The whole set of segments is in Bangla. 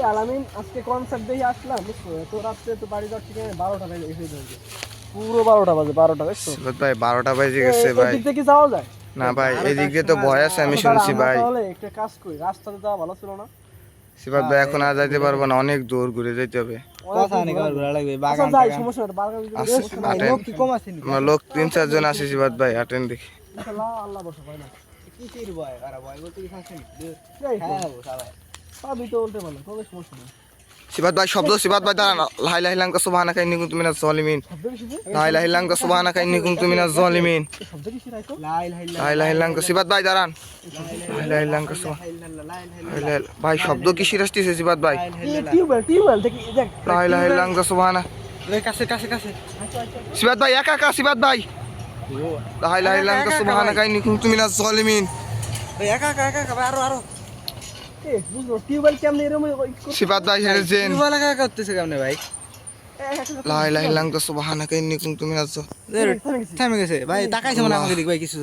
এ আলামিন আজকে কনসার্ট দেখে আসলাম বুঝছ? তো রাত্রে তো বাড়ি যাওয়ার ঠিকানা বারোটা বাজে এসে ধরবে পুরো বারোটা বাজে বারোটা ভাই বারোটা বাজে গেছে ভাই। এদিক থেকে যাওয়া যায়? না ভাই এদিক দিয়ে তো ভয় আছে আমি শুনছি ভাই। তাহলে একটা কাজ করি রাস্তাতে যাওয়া ভালো ছিল না? ভাই এখন আর যাইতে পারব না অনেক দূর ঘুরে যেতে হবে। আচ্ছা আচ্ছা। লোক কি আমরা তিন চারজন আছি সিবাত ভাই আটেন দেখি। আল্লাহ আল্লাহ বসে না কিসের ভয়? আর ভয় বলতে আসেনি হ্যাঁ সবাই সবই তো উল্টে ভালো কোনো সমস্যা নেই সিবাত ভাই শব্দ সিবাত ভাই দাঁড়ান লা ইলাহা ইল্লাল্লাহ সুবহানাকা ইন্নী কুনতু মিনাজ জালিমিন শব্দ বেশি যে লা ইলাহা ইল্লাল্লাহ সুবহানাকা ইন্নী কুনতু মিনাজ জালিমিন এই শব্দ বেশি রাখো লা ইলাহা ইল্লাল্লাহ লা ইলাহা ইল্লাল্লাহ সিবাত ভাই দাঁড়ান লা ইলাহা ইল্লাল্লাহ সুবহান- ইল্লাল্লাহ লা ইলাহা লা ইলাহা ইল্লাল্লাহ- ভাই শব্দ কি সিরাজটিছে সিবাত ভাই টিউবওয়েল টিউবওয়েল দেখি দেখ লা ইলাহা ইল্লাল্লাহ সুবহানা কাছে কাছে কাছে সিবাত ভাই একা একা সিবাত ভাই লা ইলাহা ইল্লাল্লাহ সুবহানাকা ইন্নী কুনতু মিনাজ জালিমিন একা একা একা, আরও আরও ভাই জেন করতেছে কেমনে একটা- লা সুবহানাকা ইন্নী রে, থেমে গেছি। থেমে গেছে ভাই তাকাইছে মনে হয় আমাকে দিক ভাই কিছু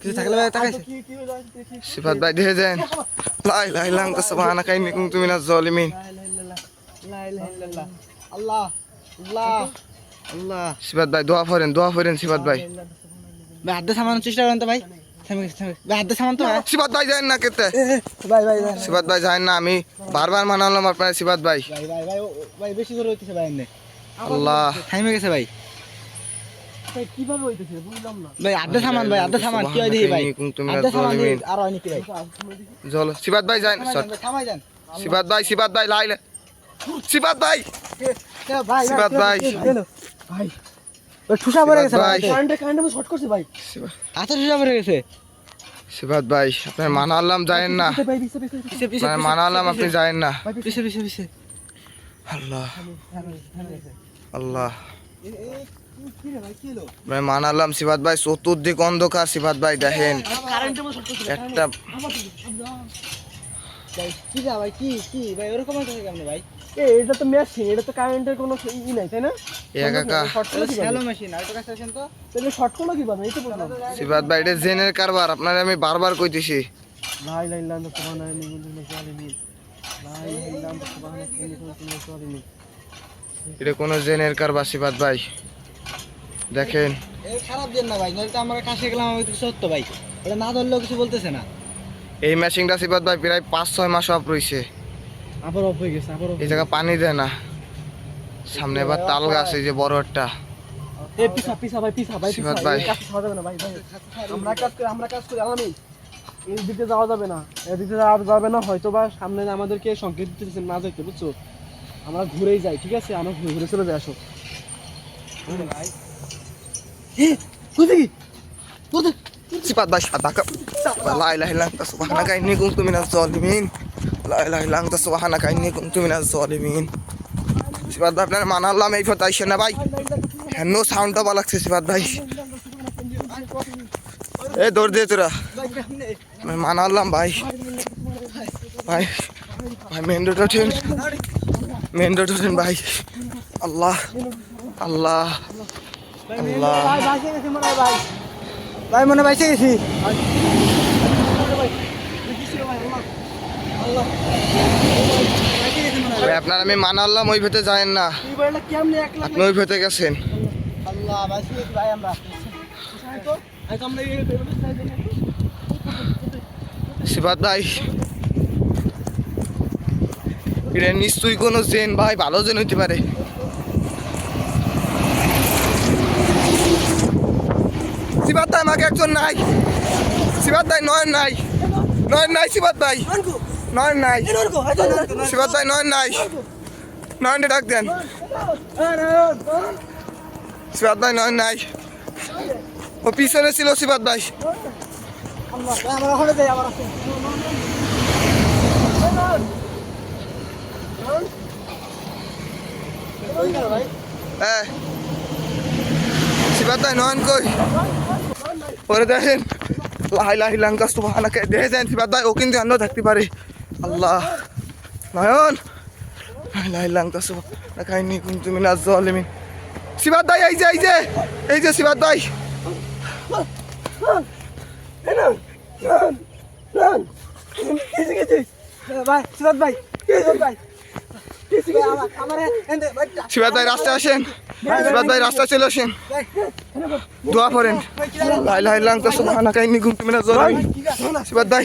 কিছু থাকলে ভাই তাকাইছে কি কি হলো দেখি সিবাত ভাই দেখে যান লা সুবহানাকা ইন্নী জালিমিন আল্লাহ আল্লাহ আল্লাহ সিবাত ভাই দোয়া করেন দোয়া করেন সিবাত ভাই ভাই হাতে সামানোর চেষ্টা করেন তো ভাই সিবাত ভাই যান না কেতে সিবাত ভাই না আমি বারবার মানালাম আপনার সিবাত ভাই ভাই ভাই ভাই বেশি করে হইতেছে ভাই আল্লাহ থেমে গেছে ভাই ভাই, কীভাবে হইতেছে বুঝলাম না ভাই আড্ডা সামান ভাই আড্ডা সামান কি হয় দেখি ভাই আড্ডা সামান দিয়ে আর হয় নাকি ভাই জল সিবাত ভাই যান সিবাত ভাই সিবাত ভাই লাইলে সিবাত ভাই সিবাত ভাই ঠুসা পড়ে গেছে কারেন্টে কারেন্টে শর্ট করছে ভাই হাতে ঠুসা পড়ে গেছে ভাই আপনার মানালাম যায়েন না মানালাম আপনি যায়েন না পিছে পিছে পিছে আল্লাহ আল্লাহ ভাই মানালাম সিবাত ভাই চতুর্দিক অন্ধকার সিবাত ভাই দেখেন কারেন্টে মনে শর্ট করছে একটা ভাই কি ভাই কি কি ভাই ওরকম ভাই এটা তো মেশিন এটা তো কারেন্টের কোনো ই নাই তাই না জেনের কারবার আপনার আমি বারবার কইতেছি এটা কোনো জেনের কারবার সিবাত ভাই দেখেন খারাপ দেন না ভাই নইলে তো আমরা কাছে গেলাম আমি সত্য ভাই এটা না ধরলেও কিছু বলতেছে না এই মেশিনটা সিবাত ভাই প্রায় পাঁচ ছয় মাস অফ রয়েছে আবার অফ হয়ে গেছে আবার এই জায়গা পানি দেয় না। সামনে এবার তাল গাছ এই যে বড় একটা। এ পিছা পিছা ভাই পিছা ভাই পিছা সিফাত ভাই। এই কাজ খাওয়া যাবে না ভাই ভাই। আমরা কাজ করি আমরা কাজ করি আলামি এই দিকে যাওয়া যাবে না এই দিকে যাওয়া যাবে না হয়তো বা সামনে আমাদেরকে সংকেত দিতেছে না বুঝছ? আমরা ঘুরেই যাই ঠিক আছে? আমরা ঘুরে ঘুরে চলে যাই আসো। ভাই। এ কোথায় কি? কোথায়? সিফাত ভাই সাদা কাপ লা ইলাহা ইল্লা লা ইলাহা ইল্লা আনতা সুবহানাকা ইন্নী কুনতু মিনাজ জালিমিন সিফাত ভাই আপনার মানালাম এই ফত আইসেন না ভাই হেন সাউন্ডটা ভালো লাগছে সিফাত ভাই এ দৌড় দে তোরা আমি মানালাম ভাই ভাই ভাই মেন রোড ওঠেন মেন রোড ওঠেন ভাই আল্লাহ আল্লাহ আল্লাহ মনে হয় ভাই মনে বাইসে গেছি আপনার আমি মানালাম ওই ভেতে যায়েন না। আপনি ওই ভেতে গেছেন। আল্লাহ বাইসে ভাই আমরা তো এই তো আমরা এই পেরোতে চাই দেখি সিবাত ভাই এটা নিশ্চয়ই কোনো জেন ভাই, ভালো জেন হইতে পারে। সিবাত ভাই, আমাকে একজন নাই। সিবাত ভাই, নয়ন নাই। নয়ন নাই সিবাত ভাই। নয়ন নাই। সিবাত ভাই নয়ন নাই। নয়নটা ডাক দেন। সিবাত ভাই নয়ন নাই। ও পিছনে ছিল সিবাত ভাই হ্যাঁ সিবাত ভাই নয়ন কই? দেখেন। লাই লাই লাঙ্কা সুবহানাকে। দেখে দেন সিবাত ভাই ও কিন্তু অন্য থাকতে পারে। আল্লাহ। নয়ন লাইলাং তাসু রাখাইনি কুন তুমি না জলিমিন সিবাদ দাই, এই যে এই যে এই যে সিবাদ দাই। শিবাদ ভাই রাস্তায় আসেন। শিবাদ ভাই রাস্তায় চলে আসেন। দোয়া করেন লাই লাই লাং তো সোনা কাহিনী ঘুমতে মেলা জল শিবাদ ভাই